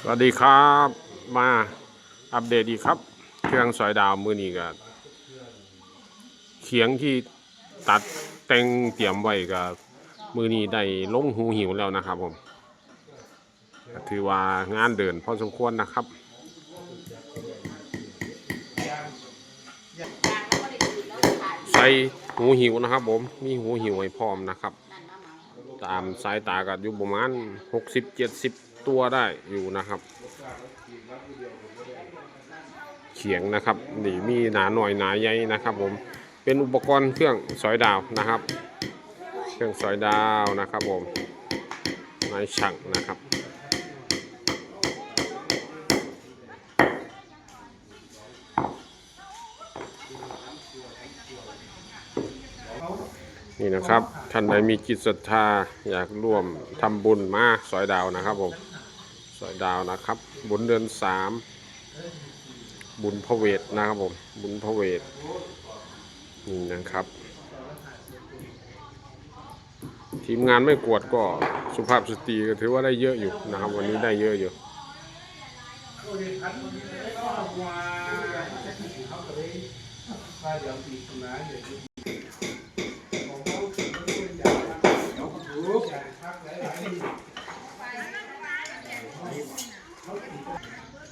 สวัสดีครับมาอัปเดตอีกครับ เครื่องสอยดาวมือนี้ก็เขียงที่ตัดแต่งเตรียมไว้ก็มือนี้ได้ลงหูหิวแล้วนะครับผมถือว่างานเดินพอสมควรนะครับใส่หูหิวนะครับ ผมมีหูหิวให้พร้อมนะครับ ตามสายตาก็อยู่ประมาณ60-70 ตัวได้อยู่นะครับ เขียงนะครับนี่มีหนาหน่อยหนาใหญ่นะครับ ผมเป็นอุปกรณ์เครื่องสอยดาวนะครับ เครื่องสอยดาวนะครับผมนายช่างนะครับนี่นะครับท่านใดมีจิตศรัทธาอยากร่วมทำบุญมาสอยดาวนะครับผม สอยดาวนะครับ บุญเดือนสามบุญพระเวทนะครับผมบุญพระเวทนี่นะครับ ทีมงานไม่กวดก็สุภาพสตรีก็ถือว่าได้เยอะอยู่นะครับ วันนี้ได้เยอะอยู่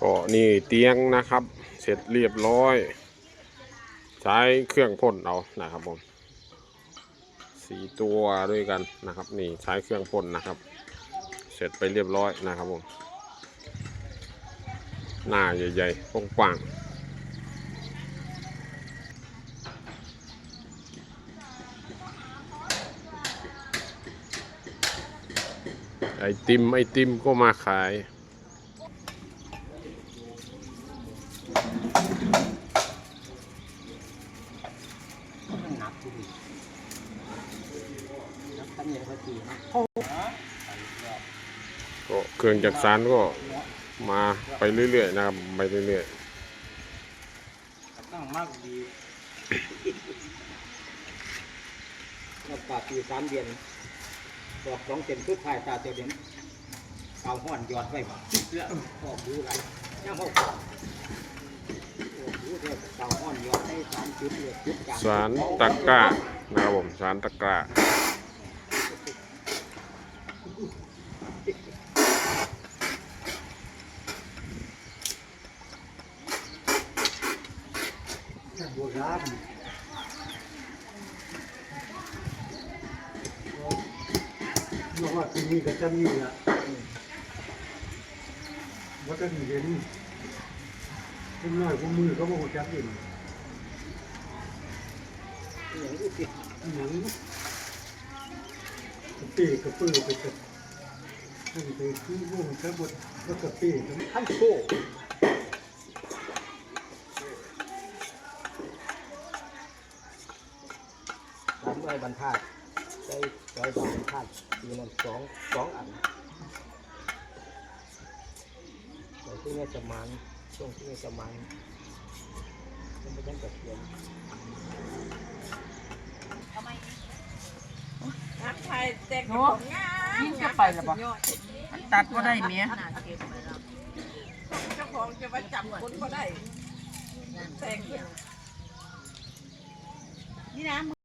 ก็นี่เตียงนะครับ เสร็จเรียบร้อย ใช้เครื่องพ่นเอานะครับผมสีตัวด้วยกันนะครับ นี่ใช้เครื่องพ่นนะครับ เสร็จไปเรียบร้อยนะครับผมหน้าใหญ่ๆกว้างๆ ไอติมไอติมก็มาขายนักทีนี้นับตั้งอย่างก็ทีนะก็เครื่องจักสารก็มาไปเรื่อยๆนะครับไปเรื่อยๆตั้งมากดีเราปาปีสามเดือน ดอกสองเซนคือถ่ายตาเตียวเด่นเอาห้อนหยอดไว้บ่แล้วออกดูไรย่างหกออกดูเถอะเอาห้อนหยอดได้สามจุดเลยจุดกลางๆสารตะกร้านะครับผมสารตะกร้าโบราณ เพราะว่าที่นี่ก็จะมีอะว่าจะมีเห็นเป็นน้อยพวกมือเขาบอกจับเองอย่างนี้สิหนังกระปี้กระปื้อไปกับนั่นไปคือวงกระบดก็กระปี้ทั้งขั้นโซ่ทำไว้บรรทัด ใช้ไว้สองบรรทัดมีนั่นสองสองอันแต่ที่นี่จะมันช่วงที่นี่จะมันมันไม่ต้องกระเทียมทักทายแต่งของงามยิ่งจะไปหรอปะมันตัดก็ได้เมียเจ้าของจะมาจับคนก็ได้แต่งนี่นะ